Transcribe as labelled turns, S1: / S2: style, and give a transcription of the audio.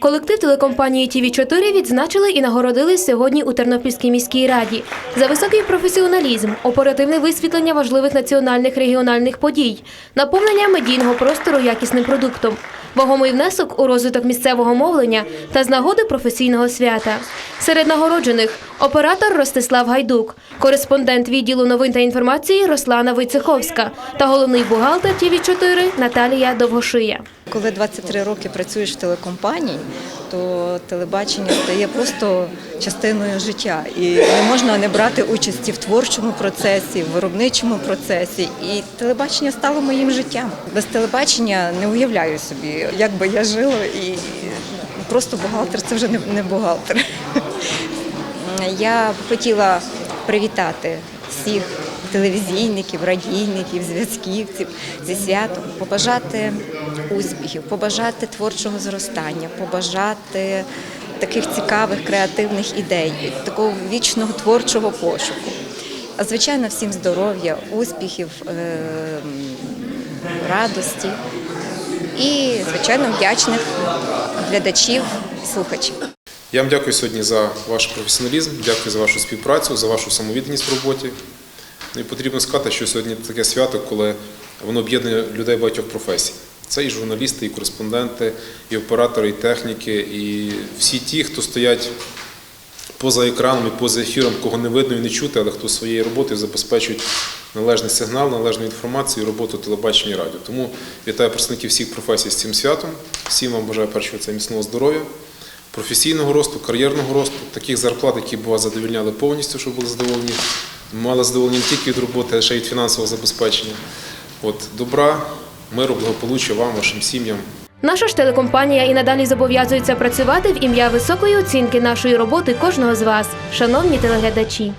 S1: Колектив телекомпанії ТІВІ 4 відзначили і нагородили сьогодні у Тернопільській міській раді за високий професіоналізм, оперативне висвітлення важливих національних регіональних подій, наповнення медійного простору якісним продуктом, вагомий внесок у розвиток місцевого мовлення та з нагоди професійного свята. Серед нагороджених оператор Ростислав Гайдук, кореспондент відділу новин та інформації Руслана Войцеховська та головний бухгалтер ТІВІ 4 Наталія Довгошия.
S2: Коли 23 роки працюєш в телекомпанії, то телебачення стає просто частиною життя. І не можна не брати участі в творчому процесі, в виробничому процесі. І телебачення стало моїм життям. Без телебачення не уявляю собі, як би я жила, і просто бухгалтер це вже не бухгалтер. Я б хотіла привітати всіх телевізійників, радійників, зв'язківців зі святом, побажати успіхів, побажати творчого зростання, побажати таких цікавих креативних ідей, такого вічного творчого пошуку. А звичайно, всім здоров'я, успіхів, е, радості і, звичайно, вдячних глядачів, слухачів.
S3: Я вам дякую сьогодні за ваш професіоналізм, дякую за вашу співпрацю, за вашу самовідданість в роботі. Ну і потрібно сказати, що сьогодні таке свято, коли воно об'єднує людей багатьох професій. Це і журналісти, і кореспонденти, і оператори, і техніки, і всі ті, хто стоять поза екраном і поза ефіром, кого не видно і не чути, але хто своєю роботою забезпечують належний сигнал, належну інформацію, і роботу телебачення і радіо. Тому вітаю представників всіх професій з цим святом. Всім вам бажаю першого це міцного здоров'я, професійного росту, кар'єрного росту, таких зарплат, які б вас задовільняли повністю, щоб були задоволені. Мали задоволення не тільки від роботи, а ще й від фінансового забезпечення. От добра, миру, благополуччя вам, вашим сім'ям.
S1: Наша ж телекомпанія і надалі зобов'язується працювати в ім'я високої оцінки нашої роботи кожного з вас, шановні телеглядачі.